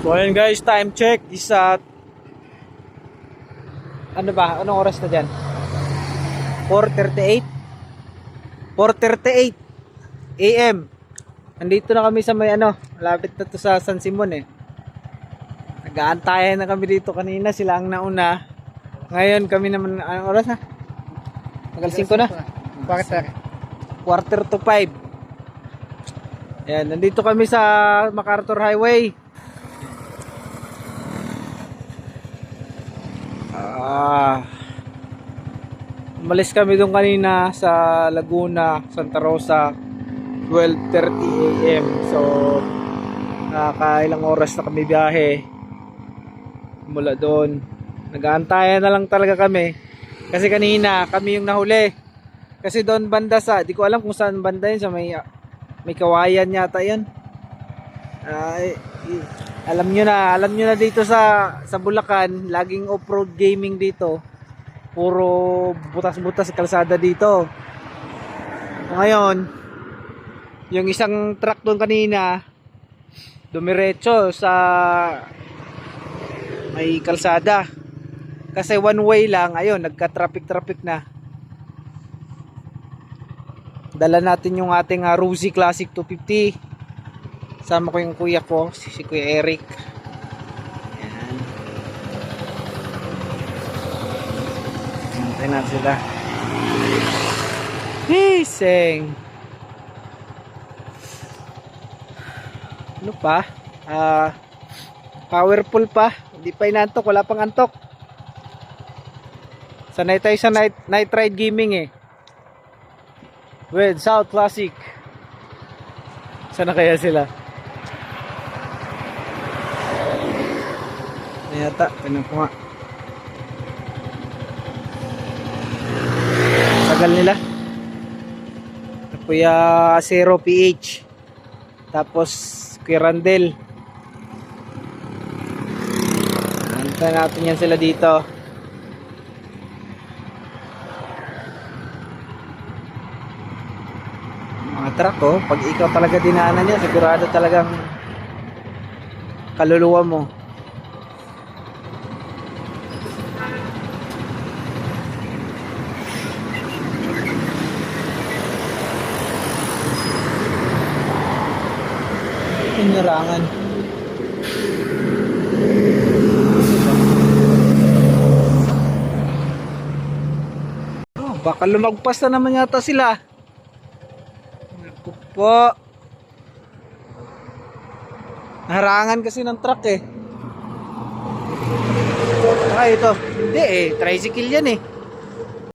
So ayun guys, time check is at ano ba? Anong oras na dyan? 4.38 4.38 AM Nandito na kami sa may ano Malapit na to sa San Simon eh Nag-aantayan na kami dito kanina Sila ang nauna Ngayon kami naman Anong oras na? Tagal 5 na Quarter. Quarter to 5 Ayan, nandito kami sa MacArthur Highway Ah. Umalis kami doon kanina sa Laguna, Santa Rosa 12:30 AM. So nakakailang oras na kami biyahe mula doon. Nag-aantayan na lang talaga kami. Kasi kanina kami yung nahuli. Kasi doon banda sa, di ko alam kung saan banda yun sa may may kawayan yata 'yan. I- alam nyo na, alam nyo na dito sa sa Bulacan, laging off-road gaming dito. Puro butas-butas sa kalsada dito. Ngayon, yung isang truck doon kanina, dumiretso sa may kalsada. Kasi one way lang, ayun, nagka-traffic-traffic na. Dala natin yung ating uh, Rusi Classic 250. Sama ko yung kuya ko, si, si Kuya Eric. Ayan. Hintay natin sila. Hiseng! Ano pa? Ah, powerful pa. Hindi pa inantok, wala pang antok. Sanay tayo sa night, night ride gaming eh. With South Classic. Sana kaya sila? Yata, ko nga. Tagal nila. Kuya Zero PH. Tapos Kuya Randel. Antayin natin yan sila dito. Mga truck oh, pag ikaw talaga dinaanan niya, sigurado talagang kaluluwa mo. Pinarangan. Oh, baka lumagpas na naman yata sila. Naku po. Naharangan kasi ng truck eh. Ah, ito. Hindi eh. Tricycle yan eh.